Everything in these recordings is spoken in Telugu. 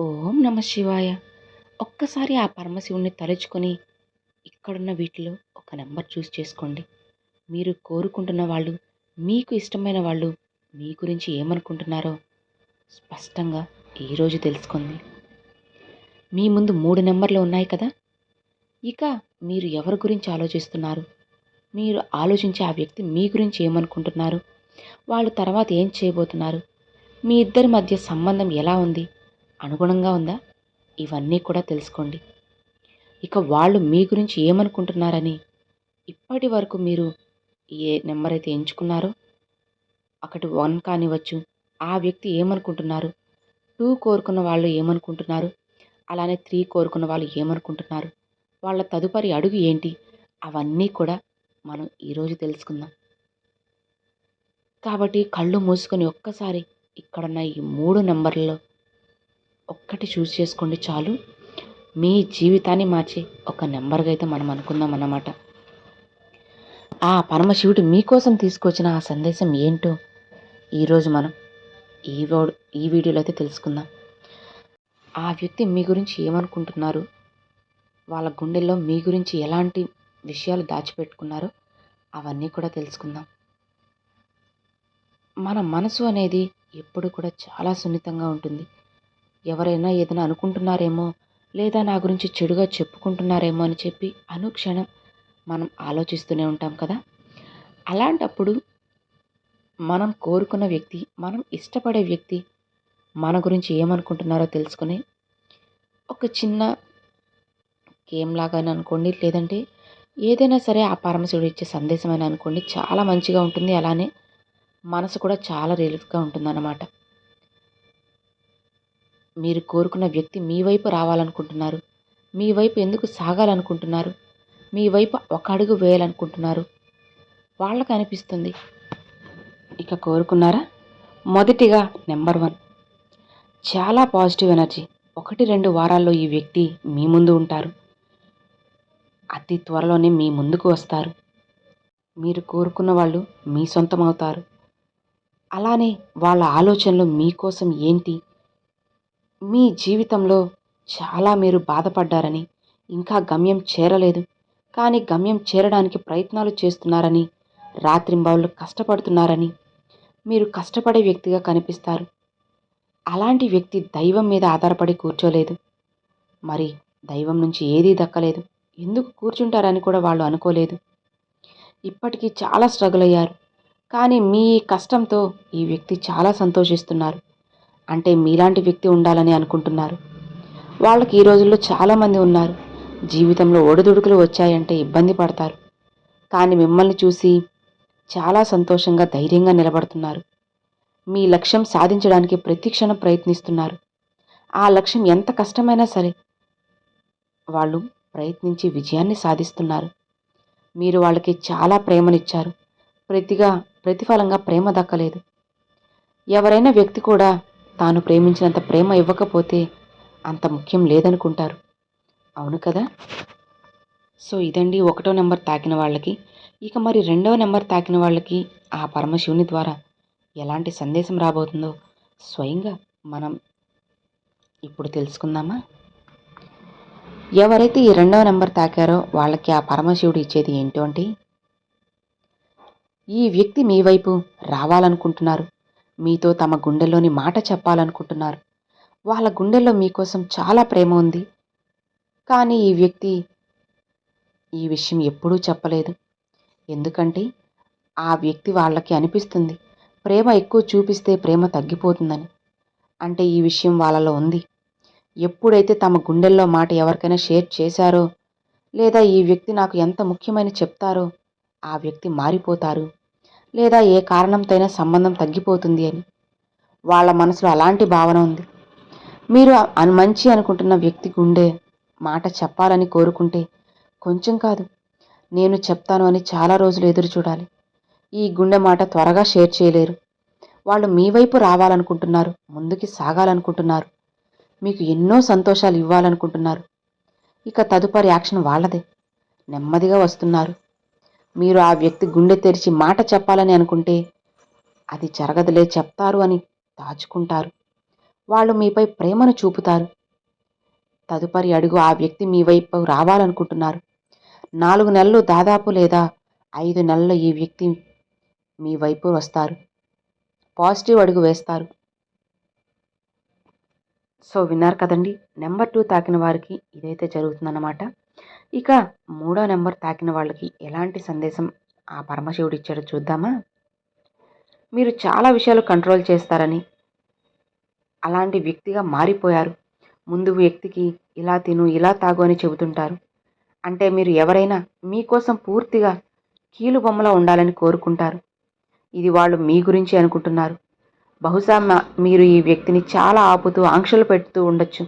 ఓం నమ శివాయ. ఒక్కసారి ఆ పరమశివుణ్ణి తలుచుకొని ఇక్కడున్న వీటిలో ఒక నెంబర్ చూస్ చేసుకోండి. మీరు కోరుకుంటున్న వాళ్ళు మీకు ఇష్టమైన వాళ్ళు మీ గురించి ఏమనుకుంటున్నారో స్పష్టంగా ఈరోజు తెలుసుకుంది. మీ ముందు మూడు నెంబర్లు ఉన్నాయి కదా? ఇక మీరు ఎవరి గురించి ఆలోచిస్తున్నారు? మీరు ఆలోచించే ఆ వ్యక్తి మీ గురించి ఏమనుకుంటున్నారు? వాళ్ళు తర్వాత ఏం చేయబోతున్నారు? మీ ఇద్దరి మధ్య సంబంధం ఎలా ఉంది? అనుగుణంగా ఉందా? ఇవన్నీ కూడా తెలుసుకోండి. ఇక వాళ్ళు మీ గురించి ఏమనుకుంటున్నారని ఇప్పటి వరకు మీరు ఏ నెంబర్ అయితే ఎంచుకున్నారో అక్కడ వన్ కానివ్వచ్చు ఆ వ్యక్తి ఏమనుకుంటున్నారు? టూ కోరుకున్న వాళ్ళు ఏమనుకుంటున్నారు? అలానే త్రీ కోరుకున్న వాళ్ళు ఏమనుకుంటున్నారు? వాళ్ళ తదుపరి అడుగు ఏంటి? అవన్నీ కూడా మనం ఈరోజు తెలుసుకుందాం. కాబట్టి కళ్ళు మూసుకొని ఒక్కసారి ఇక్కడున్న ఈ మూడు నెంబర్లలో ఒక్కటి చూస్ చేసుకోండి చాలు. మీ జీవితాన్ని మార్చే ఒక నెంబర్గా అయితే మనం అనుకుందాం అన్నమాట. ఆ పరమశివుడు మీకోసం తీసుకొచ్చిన ఆ సందేశం ఏంటో ఈరోజు మనం ఈ ఈ వీడియోలో అయితే తెలుసుకుందాం. ఆ వ్యక్తి మీ గురించి ఏమనుకుంటున్నారు? వాళ్ళ గుండెల్లో మీ గురించి ఎలాంటి విషయాలు దాచిపెట్టుకున్నారో అవన్నీ కూడా తెలుసుకుందాం. మన మనసు అనేది ఎప్పుడు కూడా చాలా సున్నితంగా ఉంటుంది. ఎవరైనా ఏదైనా అనుకుంటున్నారేమో లేదా నా గురించి చెడుగా చెప్పుకుంటున్నారేమో అని చెప్పి అనుక్షణం మనం ఆలోచిస్తూనే ఉంటాం కదా. అలాంటప్పుడు మనం కోరుకున్న వ్యక్తి మనం ఇష్టపడే వ్యక్తి మన గురించి ఏమనుకుంటున్నారో తెలుసుకుని ఒక చిన్న గేమ్ లాగా అనుకోండి లేదంటే ఏదైనా సరే ఆ పరమశివుడు ఇచ్చే సందేశమైన అనుకోండి చాలా మంచిగా ఉంటుంది. అలానే మనసు కూడా చాలా రిలీఫ్గా ఉంటుందన్నమాట. మీరు కోరుకున్న వ్యక్తి మీ వైపు రావాలనుకుంటున్నారు. మీ వైపు ఎందుకు సాగాలనుకుంటున్నారు? మీ వైపు ఒక అడుగు వేయాలనుకుంటున్నారు. వాళ్ళకు అనిపిస్తుంది. ఇక కోరుకున్నారా? మొదటిగా నెంబర్ వన్. చాలా పాజిటివ్ ఎనర్జీ. ఒకటి రెండు వారాల్లో ఈ వ్యక్తి మీ ముందు ఉంటారు. అతి త్వరలోనే మీ ముందుకు వస్తారు. మీరు కోరుకున్న వాళ్ళు మీ సొంతం అవుతారు అలానే వాళ్ళ ఆలోచనలు మీకోసం ఏంటి? మీ జీవితంలో చాలా మీరు బాధపడ్డారని ఇంకా గమ్యం చేరలేదు. కానీ గమ్యం చేరడానికి ప్రయత్నాలు చేస్తున్నారని రాత్రింబవళ్ళు కష్టపడుతున్నారని మీరు కష్టపడే వ్యక్తిగా కనిపిస్తారు. అలాంటి వ్యక్తి దైవం మీద ఆధారపడి కూర్చోలేదు. మరి దైవం నుంచి ఏదీ దక్కలేదు. ఎందుకు కూర్చుంటారని కూడా వాళ్ళు అనుకోలేదు. ఇప్పటికీ చాలా స్ట్రగుల్ అయ్యారు. కానీ మీ కష్టంతో ఈ వ్యక్తి చాలా సంతోషిస్తున్నారు. అంటే మీలాంటి వ్యక్తి ఉండాలని అనుకుంటున్నారు. వాళ్ళకి ఈ రోజుల్లో చాలామంది ఉన్నారు. జీవితంలో ఒడిదుడుకులు వచ్చాయంటే ఇబ్బంది పడతారు. కానీ మిమ్మల్ని చూసి చాలా సంతోషంగా ధైర్యంగా నిలబడుతున్నారు. మీ లక్ష్యం సాధించడానికి ప్రతిక్షణం ప్రయత్నిస్తున్నారు. ఆ లక్ష్యం ఎంత కష్టమైనా సరే వాళ్ళు ప్రయత్నించి విజయాన్ని సాధిస్తున్నారు. మీరు వాళ్ళకి చాలా ప్రేమనిచ్చారు. ప్రతిగా ప్రతిఫలంగా ప్రేమ దక్కలేదు. ఎవరైనా వ్యక్తి కూడా తాను ప్రేమించినంత ప్రేమ ఇవ్వకపోతే అంత ముఖ్యం లేదనుకుంటారు. అవును కదా? సో ఇదండి ఒకటో నెంబర్ తాకిన వాళ్ళకి. ఇక మరి రెండవ నెంబర్ తాకిన వాళ్ళకి ఆ పరమశివుని ద్వారా ఎలాంటి సందేశం రాబోతుందో స్వయంగా మనం ఇప్పుడు తెలుసుకుందామా? ఎవరైతే ఈ రెండవ నెంబర్ తాకారో వాళ్ళకి ఆ పరమశివుడు ఇచ్చేది ఏంటో అంటే ఈ వ్యక్తి మీ వైపు రావాలనుకుంటున్నారు. మీతో తమ గుండెలోని మాట చెప్పాలనుకుంటున్నారు. వాళ్ళ గుండెల్లో మీకోసం చాలా ప్రేమ ఉంది. కానీ ఈ వ్యక్తి ఈ విషయం ఎప్పుడూ చెప్పలేదు. ఎందుకంటే ఆ వ్యక్తి వాళ్ళకి అనిపిస్తుంది ప్రేమ ఎక్కువ చూపిస్తే ప్రేమ తగ్గిపోతుందని. అంటే ఈ విషయం వాళ్ళలో ఉంది. ఎప్పుడైతే తమ గుండెల్లో మాట ఎవరికైనా షేర్ చేశారో లేదా ఈ వ్యక్తి నాకు ఎంత ముఖ్యమైన చెప్తారో ఆ వ్యక్తి మారిపోతారు. లేదా ఏ కారణంతైనా సంబంధం తగ్గిపోతుంది అని. వాళ్ళ మనసులో అలాంటి భావన ఉంది. మీరు మంచి అనుకుంటున్న వ్యక్తి గుండె మాట చెప్పాలని కోరుకుంటే కొంచెం కాదు. నేను చెప్తాను అని చాలా రోజులు ఎదురు చూడాలి. ఈ గుండె మాట త్వరగా షేర్ చేయలేరు. వాళ్ళు మీ వైపు రావాలనుకుంటున్నారు ముందుకి సాగాలనుకుంటున్నారు. మీకు ఎన్నో సంతోషాలు ఇవ్వాలనుకుంటున్నారు. ఇక తదుపరి యాక్షన్ వాళ్ళదే. నెమ్మదిగా వస్తున్నారు. మీరు ఆ వ్యక్తి గుండె తెరిచి మాట చెప్పాలని అనుకుంటే అది జరగదులే చెప్తారు అని దాచుకుంటారు. వాళ్ళు మీపై ప్రేమను చూపుతారు. తదుపరి అడుగు ఆ వ్యక్తి మీ వైపు రావాలనుకుంటున్నారు. నాలుగు నెలలు దాదాపు లేదా ఐదు నెలలు ఈ వ్యక్తి మీ వైపు వస్తారు. పాజిటివ్ అడుగు వేస్తారు. సో విన్నారు కదండి. నెంబర్ టూ తాకిన వారికి ఇదైతే జరుగుతుందన్నమాట. ఇక మూడో నెంబర్ తాకిన వాళ్ళకి ఎలాంటి సందేశం ఆ పరమశివుడు ఇచ్చాడో చూద్దామా? మీరు చాలా విషయాలు కంట్రోల్ చేస్తారని. అలాంటి వ్యక్తిగా మారిపోయారు. ముందు వ్యక్తికి ఇలా తిను ఇలా తాగు అని చెబుతుంటారు. అంటే మీరు ఎవరైనా మీకోసం పూర్తిగా కీలుబొమ్మలా ఉండాలని కోరుకుంటారు. ఇది వాళ్ళు మీ గురించి అనుకుంటున్నారు. బహుశా మీరు ఈ వ్యక్తిని చాలా ఆపుతూ ఆంక్షలు పెడుతూ ఉండొచ్చు.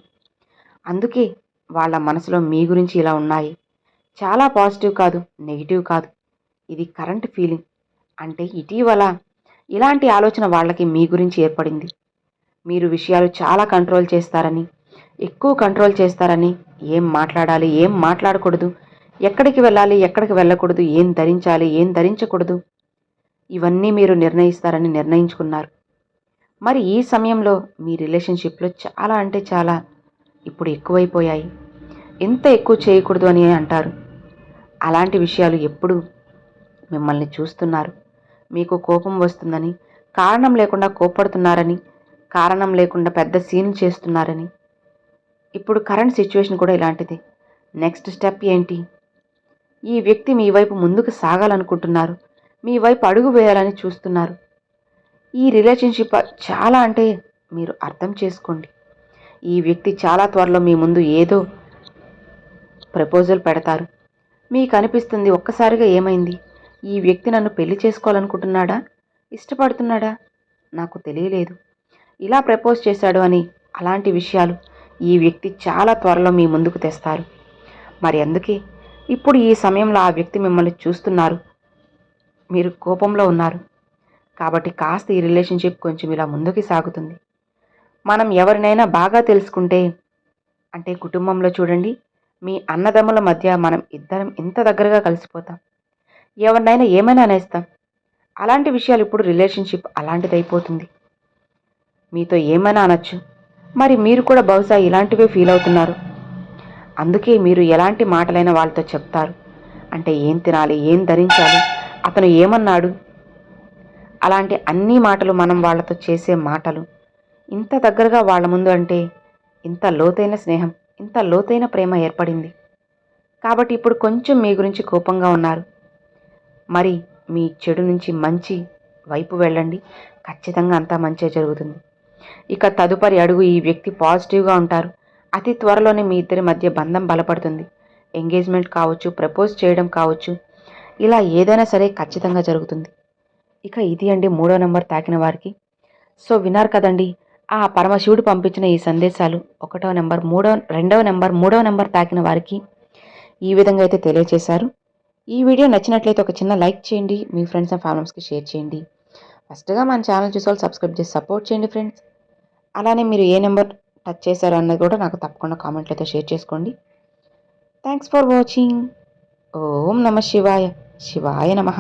అందుకే వాళ్ళ మనసులో మీ గురించి ఇలా ఉన్నాయి. చాలా పాజిటివ్ కాదు నెగిటివ్ కాదు. ఇది కరెంట్ ఫీలింగ్. అంటే ఇటీవల ఇలాంటి ఆలోచన వాళ్ళకి మీ గురించి ఏర్పడింది. మీరు విషయాలు చాలా కంట్రోల్ చేస్తారని ఎక్కువ కంట్రోల్ చేస్తారని ఏం మాట్లాడాలి ఏం మాట్లాడకూడదు ఎక్కడికి వెళ్ళాలి ఎక్కడికి వెళ్ళకూడదు ఏం ధరించాలి ఏం ధరించకూడదు. ఇవన్నీ మీరు నిర్ణయిస్తారని నిర్ణయించుకున్నారు. మరి ఈ సమయంలో మీ రిలేషన్షిప్లో చాలా అంటే చాలా ఇప్పుడు ఎక్కువైపోయాయి. ఎంత ఎక్కువ చేయకూడదు అని అంటారు. అలాంటి విషయాలు ఎప్పుడు మిమ్మల్ని చూస్తున్నారు. మీకు కోపం వస్తుందని కారణం లేకుండా కోపడుతున్నారని కారణం లేకుండా పెద్ద సీన్ చేస్తున్నారని. ఇప్పుడు కరెంట్ సిచ్యువేషన్ కూడా ఇలాంటిది. నెక్స్ట్ స్టెప్ ఏంటి? ఈ వ్యక్తి మీ వైపు ముందుకు సాగాలనుకుంటున్నారు. మీ వైపు అడుగు వేయాలని చూస్తున్నారు. ఈ రిలేషన్షిప్ చాలా అంటే మీరు అర్థం చేసుకోండి. ఈ వ్యక్తి చాలా త్వరలో మీ ముందు ఏదో ప్రపోజల్ పెడతారు. మీకు అనిపిస్తుంది ఒక్కసారిగా ఏమైంది? ఈ వ్యక్తి నన్ను పెళ్ళి చేసుకోవాలనుకుంటున్నాడా? ఇష్టపడుతున్నాడా? నాకు తెలియలేదు. ఇలా ప్రపోజ్ చేశాడు అని అలాంటి విషయాలు ఈ వ్యక్తి చాలా త్వరలో మీ ముందుకు తెస్తారు. మరి అందుకే ఇప్పుడు ఈ సమయంలో ఆ వ్యక్తి మిమ్మల్ని చూస్తున్నారు. మీరు కోపంలో ఉన్నారు. కాబట్టి కాస్త ఈ రిలేషన్షిప్ కొంచెం ఇలా ముందుకు సాగుతుంది. మనం ఎవరినైనా బాగా తెలుసుకుంటే అంటే కుటుంబంలో చూడండి మీ అన్నదమ్ముల మధ్య మనం ఇద్దరం ఇంత దగ్గరగా కలిసిపోతాం. ఎవరినైనా ఏమైనా అనేస్తాం. అలాంటి విషయాలు ఇప్పుడు రిలేషన్షిప్ అలాంటిది అయిపోతుంది మీతో ఏమైనా అనొచ్చు. మరి మీరు కూడా బహుశా ఇలాంటివే ఫీల్ అవుతున్నారు. అందుకే మీరు ఎలాంటి మాటలైనా వాళ్ళతో చెప్తారు. అంటే ఏం తినాలి ఏం ధరించాలి అతను ఏమన్నాడు? అలాంటి అన్ని మాటలు మనం వాళ్ళతో చేసే మాటలు ఇంత దగ్గరగా వాళ్ళ ముందు అంటే ఇంత లోతైన స్నేహం ఇంత లోతైన ప్రేమ ఏర్పడింది. కాబట్టి ఇప్పుడు కొంచెం మీ గురించి కోపంగా ఉన్నారు. మరి మీ చెడు నుంచి మంచి వైపు వెళ్ళండి. ఖచ్చితంగా అంతా మంచిగా జరుగుతుంది. ఇక తదుపరి అడుగు ఈ వ్యక్తి పాజిటివ్గా ఉంటారు. అతి త్వరలోనే మీ ఇద్దరి మధ్య బంధం బలపడుతుంది. ఎంగేజ్మెంట్ కావచ్చు ప్రపోజ్ చేయడం కావచ్చు ఇలా ఏదైనా సరే ఖచ్చితంగా జరుగుతుంది. ఇక ఇది అండి మూడో నెంబర్ తాకిన వారికి. సో విన్నారు కదండి ఆ పరమశివుడు పంపించిన ఈ సందేశాలు ఒకటో నెంబర్ మూడో రెండవ నెంబర్ మూడవ నెంబర్ తాకిన వారికి ఈ విధంగా అయితే తెలియజేశారు ఈ వీడియో నచ్చినట్లయితే ఒక చిన్న లైక్ చేయండి మీ ఫ్రెండ్స్ అండ్ ఫ్యామిలీస్కి షేర్ చేయండి. ఫస్ట్గా మన ఛానల్ చూసే వాళ్ళు సబ్స్క్రైబ్ చేసి సపోర్ట్ చేయండి ఫ్రెండ్స్. అలానే మీరు ఏ నెంబర్ టచ్ చేశారు అన్నది కూడా నాకు తప్పకుండా కామెంట్లో అయితే షేర్ చేసుకోండి. Thanks for watching. ఓం నమ శివాయ శివాయ నమ.